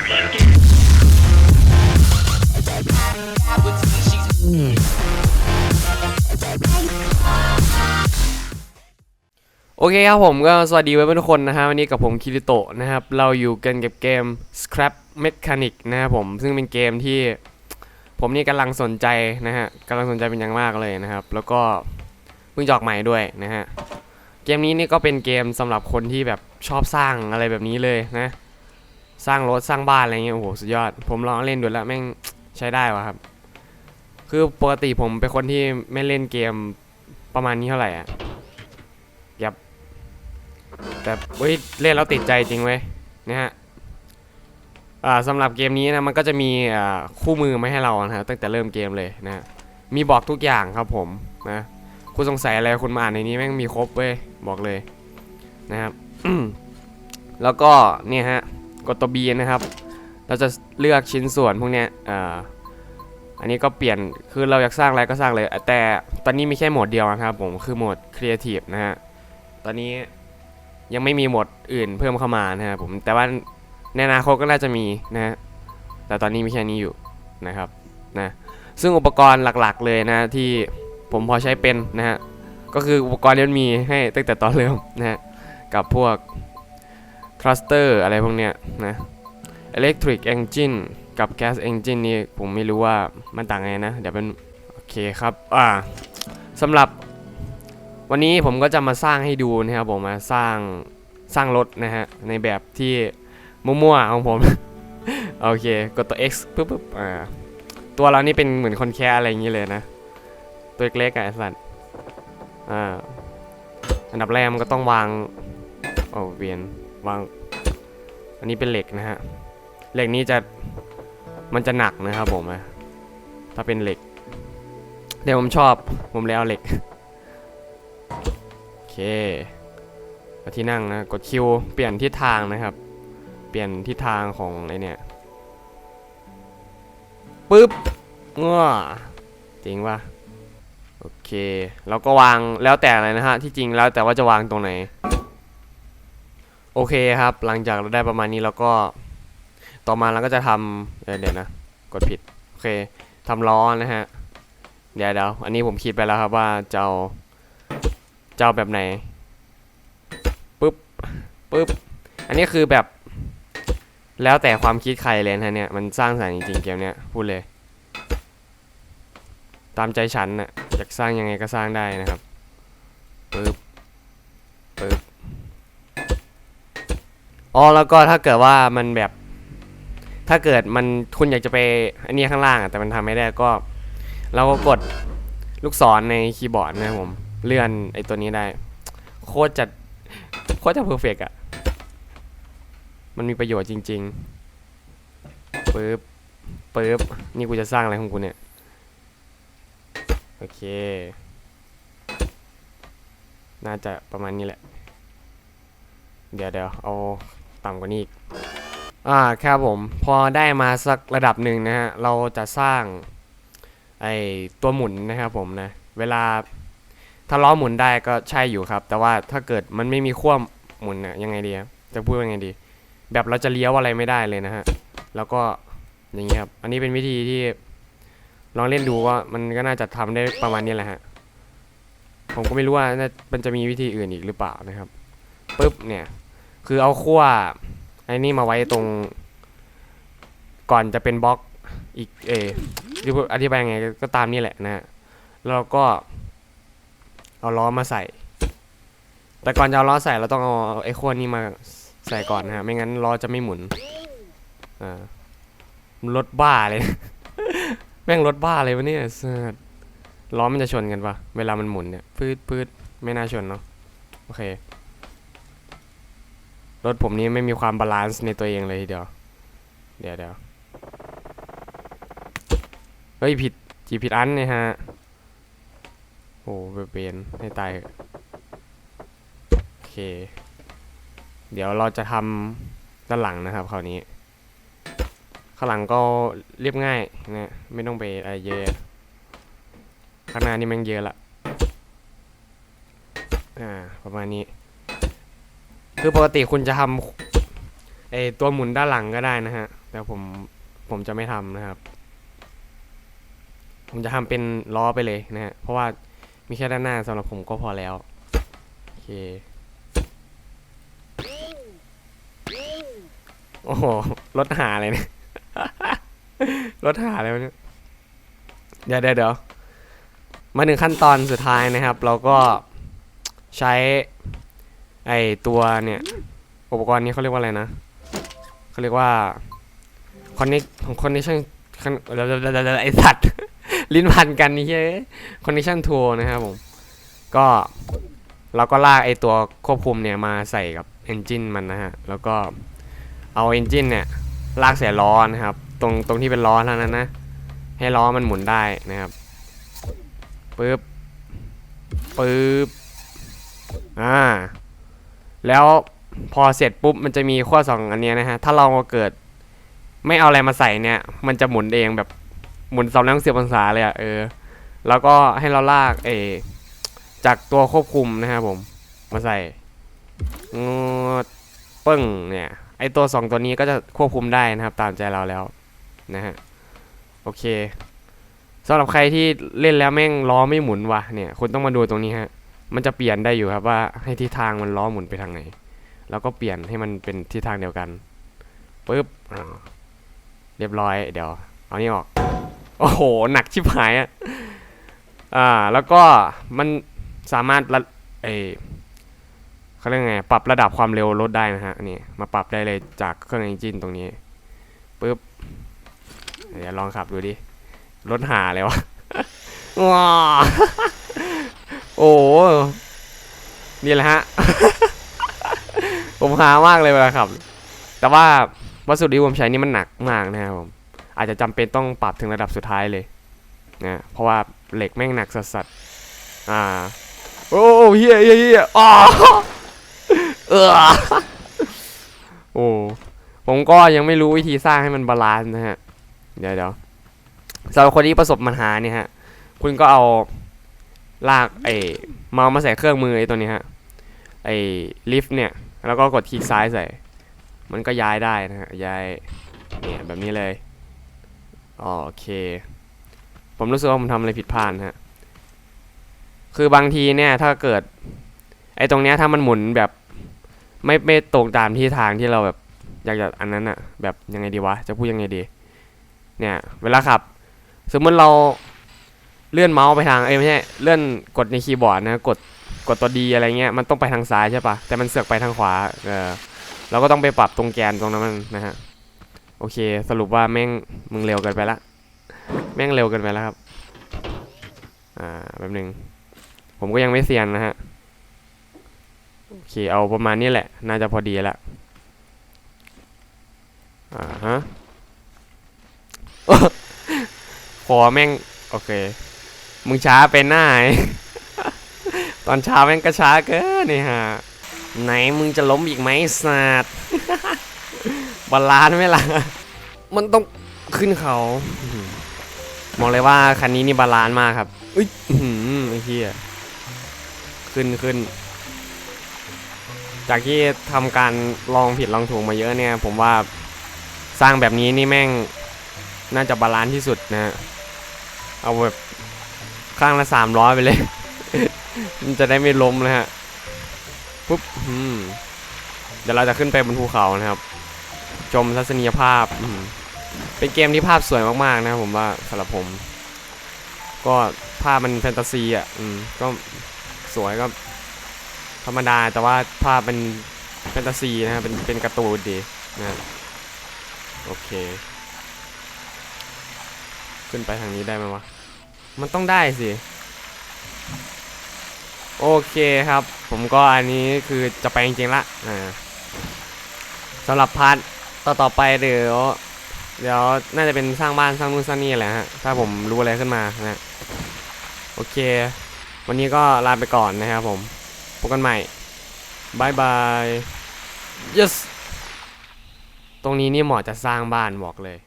โอเคครับผมก็สวัสดีไว้ทุกคนนะฮะวันนี้กับผมคิริโตะนะครับ เราอยู่กันกับเกม Scrap Mechanic นะครับผมซึ่งเป็นเกมที่ผมนี่กำลังสนใจนะฮะกำลังสนใจเป็นอย่างมากเลยนะครับ แล้วก็เพิ่งจอกใหม่ด้วยนะฮะเกมนี้นี่ก็เป็นเกมสำหรับคนที่แบบชอบสร้างอะไรแบบนี้เลยนะ สร้างรถสร้างบ้านอะไรเงี้ยโอ้โหสุดยอด ผมลองเล่นดูแล้วแม่งใช้ได้วะครับ คือปกติผมเป็นคนที่ไม่เล่นเกมประมาณนี้เท่าไหร่อะแต่เฮ้ยเล่นแล้วติดใจจริงเว้ยนะฮะอ่าสำหรับเกมนี้นะมันก็จะมีอ่าคู่มือมาให้เรานะฮะตั้งแต่เริ่มเกมเลยนะฮะมีบอกทุกอย่างครับผมนะคุณสงสัยอะไรคุณมาอ่านในนี้แม่งมีครบเว้ยบอกเลยนะครับแล้วก็เนี่ยฮะ กดตัวบีนะครับ เราจะเลือกชิ้นส่วนพวกเนี้ยอ่าอันนี้ก็เปลี่ยน คือเราอยากสร้างอะไรก็สร้างเลย แต่ตอนนี้มีแค่โหมดเดียวนะครับผม คือโหมด Creative นะฮะ ตอนนี้ยังไม่มีโหมดอื่นเพิ่มเข้ามานะครับผม แต่ว่าในอนาคตก็น่าจะมีนะฮะ แต่ตอนนี้มีแค่นี้อยู่นะครับ นะ ซึ่งอุปกรณ์หลักๆเลยนะที่ผมพอใช้เป็นนะฮะ ก็คืออุปกรณ์ที่มันมีให้ตั้งแต่ตอนเริ่มนะฮะ กับพวก cluster อะไรพวกเนี้ยนะ electric engine กับ gas engine นี่ผมไม่รู้ว่ามันต่างไงนะ เดี๋ยวเป็น โอเคครับ อ่าสำหรับวันนี้ผมก็จะมาสร้างให้ดูนะครับผมมาสร้างสร้างรถนะฮะ ในแบบที่มั่วๆของผม โอเค กดตัว X ปุ๊บปุ๊บอ่าตัวเรานี่เป็นเหมือนคนแค่อะไรอย่างนี้เลยนะ ตัวเล็กๆอะไอ้สัตว์อ่าอันดับแรกมันก็ต้องวางโอ้เวียน วาง อันนี้เป็นเหล็กนะฮะ เหล็กนี้จะ มันจะหนักนะครับผมอะถ้าเป็นเหล็ก เดี๋ยวผมชอบ ผมเลยเอาเหล็ก โอเคที่นั่งนะ กดคิว เปลี่ยนทิศทางนะครับ เปลี่ยนทิศทางของไอเนี่ยปึ๊บง้อจริงปะโอเค แล้วก็วางแล้วแต่เลยนะฮะ ที่จริงแล้วแต่ว่าจะวางตรงไหน โอเคครับ หลังจากเราได้ประมาณนี้แล้วก็ ต่อมาเราก็จะทำเเดี๋ยวนะ กดผิด โอเคทำล้อนะฮะ เดี๋ยวเดี๋ยวอันนี้ผมคิดไปแล้วครับว่าจะเอาจะเอาแบบไหนปึ๊บปึ๊บ อันนี้คือแบบ แล้วแต่ความคิดใครเลยนะเนี่ย มันสร้างสรรค์จริงๆเกมเนี้ยพูดเลย ตามใจฉันน่ะอยากสร้างยังไงก็สร้างได้นะครับปึ๊บ อ๋อแล้วก็ถ้าเกิดว่ามันแบบ ถ้าเกิดมันคุณอยากจะไปอันนี้ข้างล่างแต่มันทำไม่ได้ก็ เราก็กดลูกศรในคีย์บอร์ดนะผม เลื่อนไอ้ตัวนี้ได้ โคตรจะโคตรจะเพอร์เฟกอะมันมีประโยชน์จริงๆปึ๊บปึ๊บนี่กูจะสร้างอะไรของกูเนี่ย โอเค น่าจะประมาณนี้แหละ เดี๋ยวเดี๋ยวเอา ต่ำกว่านี้อีกอ่าครับผมพอได้มาสักระดับหนึ่งนะฮะเราจะสร้างไอตัวหมุนนะครับผมนะเวลาถ้าล้อหมุนได้ก็ใช่อยู่ครับ แต่ว่าถ้าเกิดมันไม่มีขั้วหมุนเนี่ยยังไงดีจะพูดยังไงดี แบบเราจะเลี้ยวอะไรไม่ได้เลยนะฮะแล้วก็อย่างเงี้ครับอันนี้เป็นวิธีที่ลองเล่นดูว่ามันก็น่าจะทำได้ประมาณนี้แหละฮะผมก็ไม่รู้ว่าน่ามันจะมีวิธีอื่นอีกหรือเปล่านะครับปุ๊บเนี่ย คือเอาขั้วไอ้นี่มาไว้ตรง ก่อนจะเป็นบล็อกอีกเออหรืออธิบายยังไงก็ตามนี่แหละนะฮะแล้วเราก็เอาล้อมาใส่ แต่ก่อนจะเอาล้อใส่เราต้องเอาไอ้ขั้วนี้มาใส่ก่อนนะฮะไม่งั้นล้อจะไม่หมุนอ่ารถบ้าเลย แม่งรถบ้าเลยวะเนี่ยล้อมันจะชนกันปะเวลามันหมุนเนี่ยพืดพืดไม่น่าชนเนาะโอเค รถผมนี้ไม่มีความบาลานซ์ในตัวเองเลยทีเดียว เดี๋ยวเดี๋ยวเฮ้ยผิดจีผิดอันเนี่ยฮะ โอ้เบนให้ตายเถอะโอเค เดี๋ยวเราจะทำด้านหลังนะครับคราวนี้ ข้างหลังก็เรียบง่ายนะไม่ต้องไปอะไรเยอะข้างหน้านี่มันเยอะละ อ่า ประมาณนี้ คือปกติคุณจะทำไอตัวหมุนด้านหลังก็ได้นะฮะ แต่ผมผมจะไม่ทำนะครับ ผมจะทำเป็นล้อไปเลยนะฮะ เพราะว่ามีแค่ด้านหน้าสำหรับผมก็พอแล้ว โอเค โอ้โห รถหาอะไรเนี่ย รถหาอะไรเนี่ย เดี๋ยวเดี๋ยวเดี๋ยวมาถึงขั้นตอนสุดท้ายนะครับ เราก็ใช้ ไอตัวเนี่ยอุปกรณ์นี้เขาเรียกว่าอะไรนะเขาเรียกว่า connect connection ไอสัตว์ ลิ้นพันกันนี่เฮ้ย connection tool นะครับผมก็เราก็ลากไอตัวควบคุมเนี่ยมาใส่กับ engine มันนะฮะ แล้วก็เอา engine เนี่ยลากใส่ล้อนะครับ ตรงตรงที่เป็นล้อเท่านั้นนะ ให้ล้อมันหมุนได้นะครับปึ๊บปึ๊บอ่า แล้วพอเสร็จปุ๊บมันจะมีขั้วสองอันนี้นะฮะ ถ้าเราเกิด ไม่เอาอะไรมาใส่เนี่ย มันจะหมุนเองแบบหมุนสองร้อยสิบองศาเลยอะเออ แล้วก็ให้เราลากเอจากตัวควบคุมนะครับผม มาใส่งดปึ้งเนี่ย ไอตัวสองตัวนี้ก็จะควบคุมได้นะครับ ตามใจเราแล้วนะฮะ โอเคสำหรับใครที่เล่นแล้วแม่งล้อไม่หมุนวะเนี่ย คุณต้องมาดูตรงนี้ฮะ มันจะเปลี่ยนได้อยู่ครับว่าให้ทิศทางมันล้อหมุนไปทางไหน แล้วก็เปลี่ยนให้มันเป็นทิศทางเดียวกันปึ๊บเรียบร้อย เดี๋ยว เอานี่ออก โอ้โห หนักชิบหายอะอ่า แล้วก็มันสามารถระเอเขาเรียกไง ปรับระดับความเร็วลดได้นะฮะนนี่ มาปรับได้เลยจากเครื่องเอนจินตรงนี้ปึ๊บ เดี๋ยวลองขับดูดิ รถหาเลยวะว้า โอ้โหนี่แหละฮะ ผมหามากเลยเวลาขับ แต่ว่าวัสดุที่ผมใช้นี่มันหนักมากนะครับผม อาจจะจำเป็นต้องปรับถึงระดับสุดท้ายเลยนะเพราะว่าเหล็กแม่งหนักสัสๆอ่า โอ้เฮียเฮียเฮียอ๋อเออโอ้ผมก็ยังไม่รู้วิธีสร้างให้มันบาลานซ์นะฮะ เดี๋ยวเดี๋ยวสำหรับคนที่ประสบปัญหาเนี่ยฮะ คุณก็เอา ลากไอ้เมาส์มาใส่เครื่องมือไอ้ตัวนี้ฮะไอ้ลิฟต์เนี่ยแล้วก็กดคลิกซ้ายใส่ มันก็ย้ายได้นะฮะย้ายเนี่ยแบบนี้เลยโอเค ผมรู้สึกว่าผมทำอะไรผิดพลาดฮะคือบางทีเนี่ยถ้าเกิด ไอ้ตรงเนี้ยถ้ามันหมุนแบบไม่ไม่ตรงตามที่ทางที่เราแบบอยากจะอันนั้นอะแบบยังไงดีวะจะพูดยังไงดี เนี่ย เวลาขับ สมมติเรา เลื่อนเมาส์ไปทางเอ้ยไม่ใช่เลื่อนกดในคีย์บอร์ดนะกดกดตัวดีอะไรเงี้ยมันต้องไปทางซ้ายใช่ปะแต่มันเสือกไปทางขวาเออเราก็ต้องไปปรับตรงแกนตรงนั้นนะฮะโอเค สรุปว่าแม่งมึงเร็วเกินไปละแม่งเร็วเกินไปแล้วครับ อ่าแป๊บหนึง ผมก็ยังไม่เซียนนะฮะโอเคเอาประมาณนี้แหละ น่าจะพอดีละอ่าฮะพอแม่ง โอเค มึงช้าเป็นหน้าไอ้ตอนเช้าแม่งก็ช้าเกินนี่ฮะไหนมึงจะล้มอีกไหมสัตว์บาลานซ์ไหมล่ะ มันต้องขึ้นเขาอื้อหือบอกเลยว่าคันนี้นี่บาลานซ์มากครับอุ้ยอื้อหือไอ้เหี้ยขึ้นขึ้น จากที่ทำการลองผิดลองถูกมาเยอะเนี่ย ผมว่าสร้างแบบนี้นี่แม่ง น่าจะบาลานซ์ที่สุดนะฮะเอาแบบ ข้างละสามร้อยไปเลย มันจะได้ไม่ล้มนะฮะปุ๊บเดี๋ยวเราจะขึ้นไปบนภูเขานะครับ ชมทัศนียภาพเป็นเกมที่ภาพสวยมากๆนะผมว่าสำหรับผม ก็ภาพมันแฟนตาซีอะก็สวยก็ธรรมดาแต่ว่าภาพเป็นแฟนตาซีนะครับเป็นเป็นการ์ตูนดีนะโอเค ขึ้นไปทางนี้ได้ไหมวะ มันต้องได้สิ โอเคครับ ผมก็อันนี้คือจะไปจริงๆละอ่าสำหรับพาร์ทต่อต่อไปเดี๋ยวเดี๋ยวน่าจะเป็นสร้างบ้านสร้างนู่นสร้างนี่แหละฮะถ้าผมรู้อะไรขึ้นมานะโอเค วันนี้ก็ลาไปก่อนนะครับผมพบกันใหม่บายบาย yes ตรงนี้นี่เหมาะจะสร้างบ้านบอกเลย